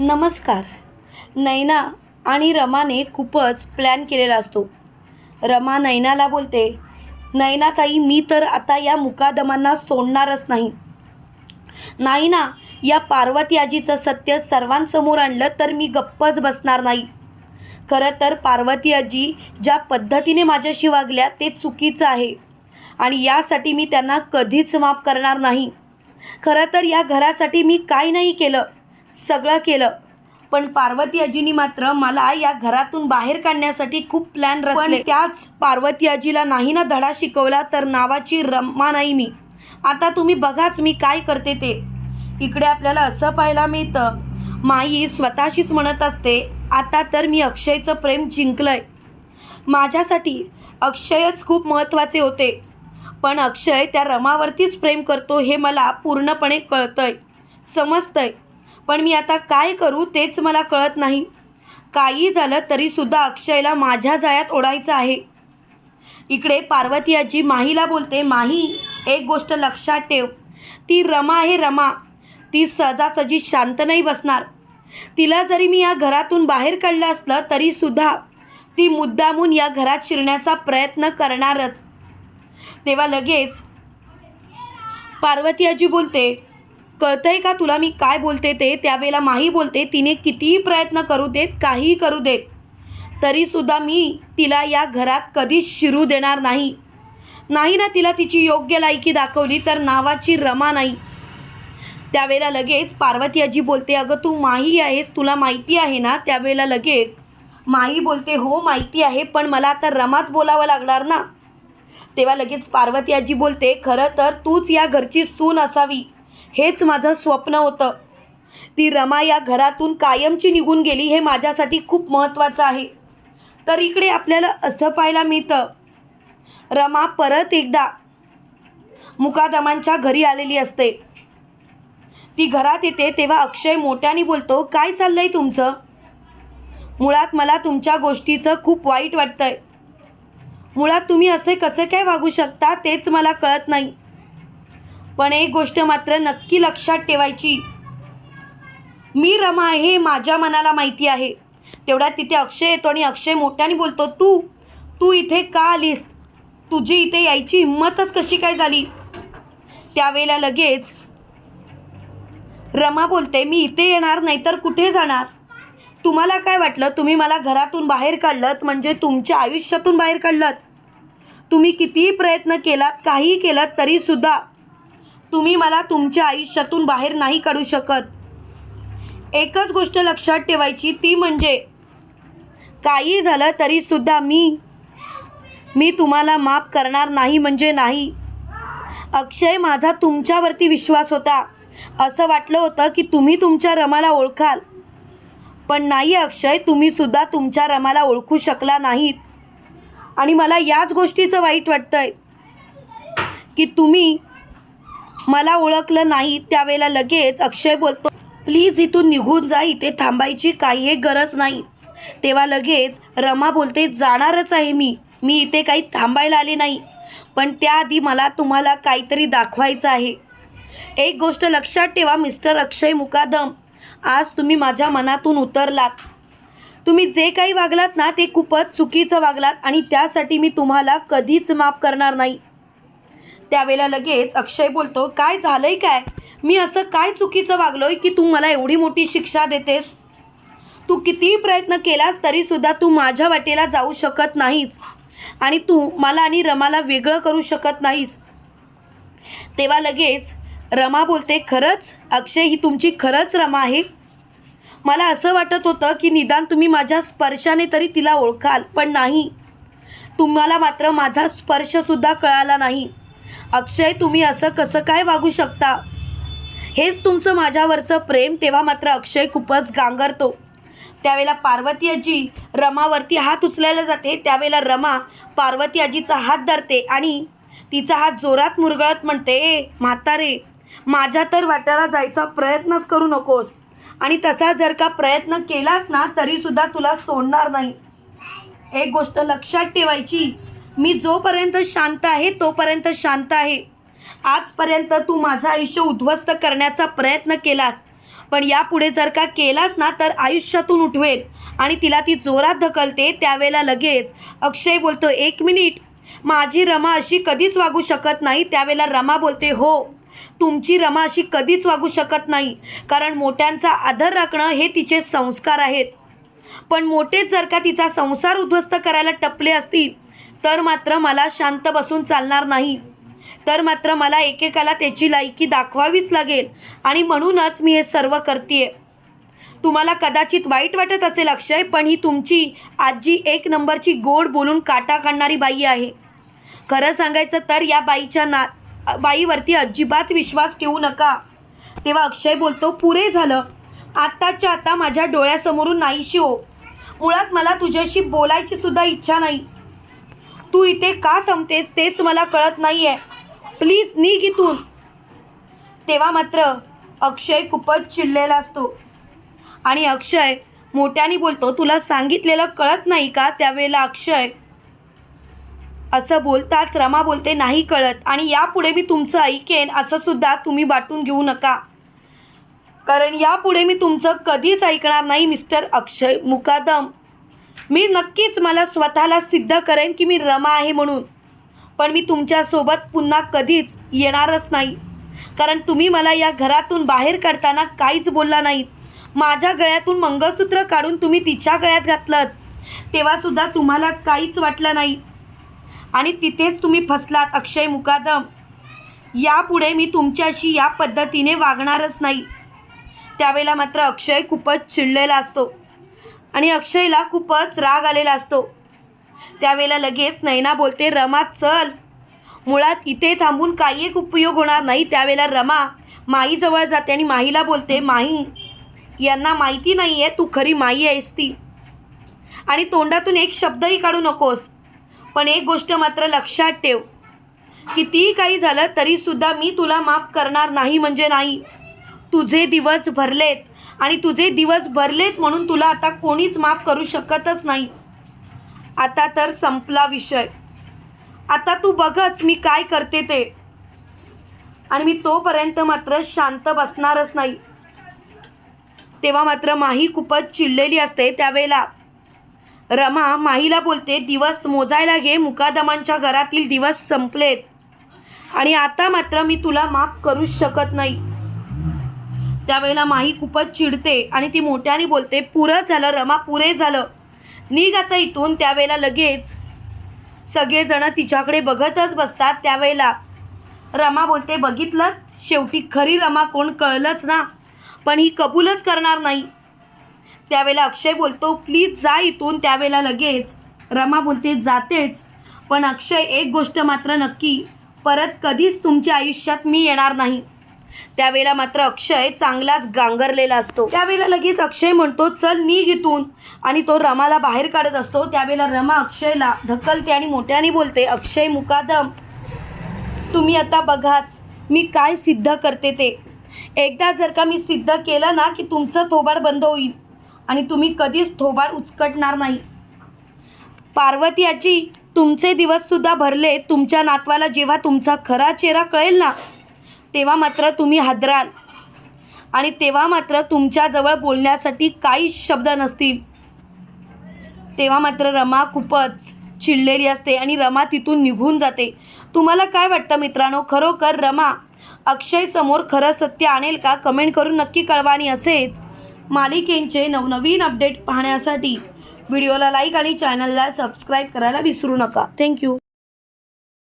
नमस्कार. नैना आणि रमाने खूपच प्लॅन केलेला असतो. रमा नैनाला बोलते नैना ताई मी तर आता या मुकादमांना सोडणारच नाही. नाही ना या पार्वती आजीचं सत्य सर्वांसमोर आणलं तर मी गप्पच बसणार नाही. खरं तर पार्वती आजी ज्या पद्धतीने माझ्याशी वागल्या ते चुकीचं आहे. आणि यासाठी मी त्यांना कधीच माफ करणार नाही. खरं तर या घरासाठी मी काय नाही केलं. सगळं केलं. पण पार्वती आजीनी मात्र मला या घरातून बाहेर काढण्यासाठी खूप प्लॅन रचले. त्याच पार्वती आजीला नाही ना धडा शिकवला तर नावाची रमा नाही मी. आता तुम्ही बघाच मी काय करते ते. इकडे आपल्याला असं पाहायला मिळतं. माई स्वतःशीच म्हणत असते आता तर मी अक्षयचं प्रेम जिंकलंय. माझ्यासाठी अक्षयच खूप महत्त्वाचे होते. पण अक्षय त्या रमावरतीच प्रेम करतो हे मला पूर्णपणे कळतंय समजतंय. पण मी आता काय करू तेच मला कळत नाही. काही झालं तरीसुद्धा अक्षयला माझ्या जाळ्यात ओढायचं आहे. इकडे पार्वती आजी माहीला बोलते माही एक गोष्ट लक्षात ठेव. ती रमा आहे रमा. ती सहजासहजी शांत नाही बसणार. तिला जरी मी या घरातून बाहेर काढलं असलं तरीसुद्धा ती मुद्दामून या घरात शिरण्याचा प्रयत्न करणारच. तेव्हा लगेच पार्वती आजी बोलते कळतंय का तुला मी काय बोलते ते? त्यावेळेला माही बोलते तिने कितीही प्रयत्न करू देत काहीही करू देत. तरीसुद्धा मी तिला या घरात कधीच शिरू देणार नाही. नाही ना तिला तिची योग्य लायकी दाखवली तर नावाची रमा नाही. त्यावेळेला लगेच पार्वती आजी बोलते अगं तू माही आहेस तुला माहिती आहे ना? त्यावेळेला लगेच माही बोलते हो माहिती आहे पण मला आता रमाच बोलावं लागणार ना? तेव्हा लगेच पार्वती आजी बोलते खरं तर तूच या घरची सून असावी. हेच माझं स्वप्न होतं. ती रमा या घरातून कायमची निघून गेली हे माझ्यासाठी खूप महत्त्वाचं आहे. तर इकडे आपल्याला असं पाहायला मिळतं. रमा परत एकदा मुकादमांच्या घरी आलेली असते. ती घरात येते तेव्हा अक्षय मोठ्याने बोलतो काय चाललंय तुमचं? मुळात मला तुमच्या गोष्टीचं खूप वाईट वाटतंय. मुळात तुम्ही असे कसे काय वागू शकता तेच मला कळत नाही. पण एक गोष्ट मात्र नक्की लक्षात ठेवायची. मी रमा हे माझ्या मनाला माहिती आहे. तेवढ्यात तिथे अक्षय येतो आणि अक्षय मोठ्याने बोलतो तू तू इथे का आलीस? तुझी इथे यायची हिंमतच कशी काय झाली? त्यावेळेला लगेच रमा बोलते मी इथे येणार नाही तर कुठे जाणार? तुम्हाला काय वाटलं? तुम्ही मला घरातून बाहेर काढलं म्हणजे तुमच्या आयुष्यातून बाहेर काढलं तुम्ही कितीही प्रयत्न केलात काहीही केलात तरीसुद्धा तुम्ही मला तुमच्या आयुष्यातून बाहेर नाही काढू शकत. एकच गोष्ट लक्षात ठेवायची ती म्हणजे काही झालं तरीसुद्धा मी मी तुम्हाला माफ करणार नाही म्हणजे नाही. अक्षय माझा तुमच्यावरती विश्वास होता. असं वाटलं होतं की तुम्ही तुमच्या रमाला ओळखाल. पण नाही अक्षय तुम्हीसुद्धा तुमच्या रमाला ओळखू शकला नाहीत. आणि मला याच गोष्टीचं वाईट वाटतंय की तुम्ही मला ओळखलं नाही त्यावेळेला लगेच अक्षय बोलतो प्लीज इथून निघून जा इथे थांबायची काही गरज नाही. तेव्हा लगेच रमा बोलते जाणारच आहे मी मी इथे काही थांबायला आले नाही पण त्याआधी मला तुम्हाला काहीतरी दाखवायचं आहे. एक गोष्ट लक्षात ठेवा मिस्टर अक्षय मुकादम आज तुम्ही माझ्या मनातून उतरलात. तुम्ही जे काही वागलात ना ते खूपच चुकीचं वागलात आणि त्यासाठी मी तुम्हाला कधीच माफ करणार नाही. त्यावेळेला लगेच अक्षय बोलतो काय झालंय काय? मी असं काय चुकीचं वागलोय की तू मला एवढी मोठी शिक्षा देतेस? तू कितीही प्रयत्न केलास तरीसुद्धा तू माझ्या वाटेला जाऊ शकत नाहीस आणि तू मला आणि रमाला वेगळं करू शकत नाहीस. तेव्हा लगेच रमा बोलते खरंच? अक्षय ही तुमची खरंच रमा आहे? मला असं वाटत होतं की निदान तुम्ही माझ्या स्पर्शाने तरी तिला ओळखाल पण नाही. तुम्हाला मात्र माझा स्पर्शसुद्धा कळाला नाही. अक्षय तुम्ही असं कसं काय वागू शकता? हेच तुमचं माझ्यावरचं प्रेम तेव्हा मात्र अक्षय खूपच गांगरतो. त्यावेळेला पार्वती आजी रमावरती हात उचलायला जाते. त्यावेळेला रमा पार्वती आजीचा हात धरते आणि तिचा हात जोरात मुरगळत म्हणते ए म्हातारे माझ्या तर वाट्याला जायचा प्रयत्नच करू नकोस. आणि तसा जर का प्रयत्न केलास ना तरीसुद्धा तुला सोडणार नाही. एक गोष्ट लक्षात ठेवायची मी जोपर्यंत शांत आहे तोपर्यंत शांत आहे. आजपर्यंत तू माझं आयुष्य उद्ध्वस्त करण्याचा प्रयत्न केलास. पण यापुढे जर का केलास ना तर आयुष्यातून उठवेल. आणि तिला ती जोरात ढकलते त्यावेळेला लगेच. अक्षय बोलतो एक मिनिट. माझी रमा अशी कधीच वागू शकत नाही. त्यावेळेला रमा बोलते हो. तुमची रमा अशी कधीच वागू शकत नाही. कारण मोठ्यांचा आदर राखणं हे तिचे संस्कार आहेत. पण मोठेच जर का तिचा संसार उद्ध्वस्त करायला टपले असतील तर मात्र मला शांत बसून चालणार नाही. तर मात्र मला एकेकाला त्याची लायकी दाखवावीच लागेल आणि म्हणूनच मी हे सर्व करते तुम्हाला कदाचित वाईट वाटत असेल अक्षय पण ही तुमची आजी एक नंबरची गोड बोलून काटा काढणारी बाई आहे. खरं सांगायचं तर या बाईच्या ना बाईवरती अजिबात विश्वास ठेवू नका. तेव्हा अक्षय बोलतो पुरे झालं. आत्ताच्या आता माझ्या डोळ्यासमोरून नाहीशी हो. मुळात मला तुझ्याशी बोलायची सुद्धा इच्छा नाही. तू इथे का थांबतेस तेच मला कळत नाही आहे प्लीज निघ इथून. तेव्हा मात्र अक्षय खूपच चिडलेला असतो. आणि अक्षय मोठ्याने बोलतो तुला सांगितलेलं कळत नाही का? त्यावेळेला अक्षय असं बोलताच रमा बोलते नाही कळत. आणि यापुढे मी तुमचं ऐकेन असं सुद्धा तुम्ही वाटून घेऊ नका. कारण यापुढे मी तुमचं कधीच ऐकणार नाही मिस्टर अक्षय मुकादम. मी नक्कीच मला स्वतःला सिद्ध करेन की मी रमा आहे म्हणून. पण मी तुमच्यासोबत पुन्हा कधीच येणारच नाही. कारण तुम्ही मला या घरातून बाहेर काढताना काहीच बोलला नाहीत. माझ्या गळ्यातून मंगळसूत्र काढून तुम्ही तिच्या गळ्यात घातलं तेव्हासुद्धा तुम्हाला काहीच वाटलं नाही. आणि तिथेच तुम्ही फसलात अक्षय मुकादम. यापुढे मी तुमच्याशी या पद्धतीने वागणारच नाही. त्यावेळेला मात्र अक्षय खूपच चिडलेला असतो. आणि अक्षयला खूपच राग आलेला असतो. त्यावेळेला लगेच नैना बोलते रमा चल. मुळात इथे थांबून काही एक उपयोग होणार नाही. त्यावेळेला रमा माईजवळ जाते आणि माहीला बोलते माही यांना माहिती नाही आहे तू खरी माई आहेस ती. आणि तोंडातून एक शब्दही काढू नकोस पण एक गोष्ट मात्र लक्षात ठेव. कितीही काही झालं तरीसुद्धा मी तुला माफ करणार नाही म्हणजे नाही. तुझे दिवस भरलेत. आणि तुझे दिवस भरलेत म्हणून तुला आता कोणीच माफ करू शकतच नाही. आता तर संपला विषय. आता तू बघच मी काय करते ते. आणि मी तोपर्यंत मात्र शांत बसणारच नाही. तेव्हा मात्र माही खूपच चिडलेली असते त्यावेळेला. रमा माहीला बोलते दिवस मोजायला घे मुकादमांच्या घरातील दिवस संपलेत. आणि आता मात्र मी तुला माफ करूच शकत नाही. त्यावेळेला माही खूपच चिडते आणि ती मोठ्याने बोलते पुरं झालं रमा पुरे झालं. निघ आता इथून. त्यावेळेला लगेच सगळेजण तिच्याकडे बघतच बसतात. त्यावेळेला रमा बोलते बघितलं? शेवटी खरी रमा कोण कळलंच ना. पण ही कबूलच करणार नाही. त्यावेळेला अक्षय बोलतो प्लीज जा इथून. त्यावेळेला लगेच रमा बोलते जातेच. पण अक्षय एक गोष्ट मात्र नक्की. परत कधीच तुमच्या आयुष्यात मी येणार नाही. त्यावेळेला मात्र अक्षय चांगलाच गांगरलेला असतो. त्यावेळेला लगेच अक्षय म्हणतो चल निघ इथून. आणि तो रमाला बाहेर काढत असतो. त्यावेळेला रमा अक्षयला धकलते आणि मोठ्याने बोलते अक्षय मुकादम तुम्ही आता बघाच मी काय सिद्ध करते ते. एकदा जर का मी सिद्ध केलं ना की तुमचं थोबाड बंद होईल आणि तुम्ही कधीच थोबाड उचकटणार नाही. पार्वती याची तुमचे दिवससुद्धा भरले. तुमच्या नातवाला जेव्हा तुमचा खरा चेहरा कळेल ना तेव्हा मात्र तुम्ही हादराल आणि तेव्हा मात्र तुमच्याजवळ बोलण्यासाठी काहीच शब्द नसतील. तेव्हा मात्र रमा खूपच चिडलेली असते आणि रमा तिथून निघून जाते. तुम्हाला काय वाटतं मित्रांनो? खरोखर रमा अक्षय समोर खरं सत्य आणेल का? कमेंट करून नक्की कळवा आणि असेच मालिकेंचे नवनवीन अपडेट पाहण्यासाठी व्हिडिओला लाईक आणि चॅनलला सबस्क्राईब करायला विसरू नका. थँक्यू